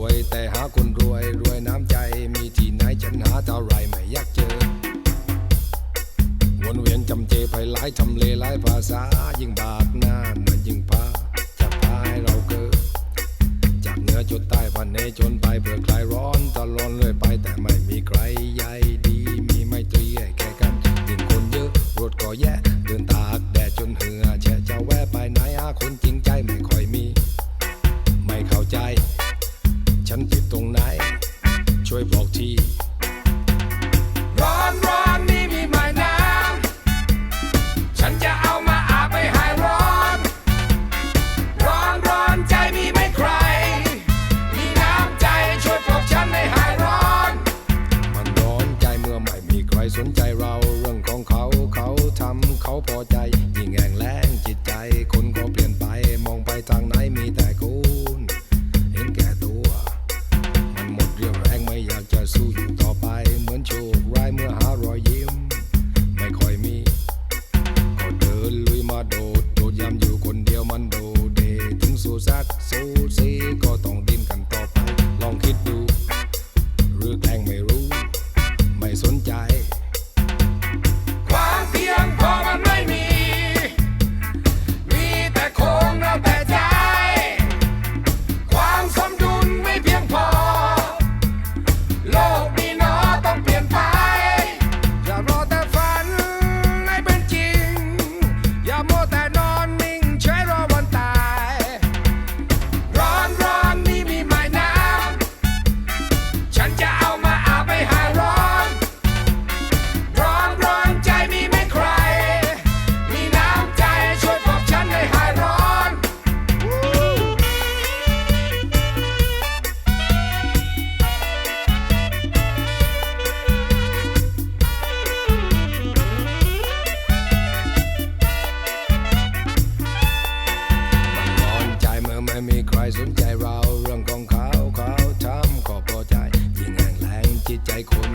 วยแต่หาคนรวยรวยน้ำใจมีที่ไหนฉันหาเท่าไรไม่อยากเจอ วนเวียนจำเจไปหลายทำเลหลายภาษา ยิ่งบาดหน้ามันยิ่งพาจะพาให้เราเกิดจากเหนือจนใต้พันเนจนไปเพื่อคลายร้อนตลอดเลยไปแต่ไม่มีใครใยดี มีไม่ตรีแค่กันยิ่งคนเยอะรถก็แย่ ไหน ช่วยบอกที สู้ซักสู้ซีก็ต้องดิ้นกันต่อไปลองคิดดู หรือแกล้งไม่รู้ มื่อไม่มีใครสนใจเราเรื่องของเขาเขาทำก็พอใจยิ่งแห่งแรงจิตใจคน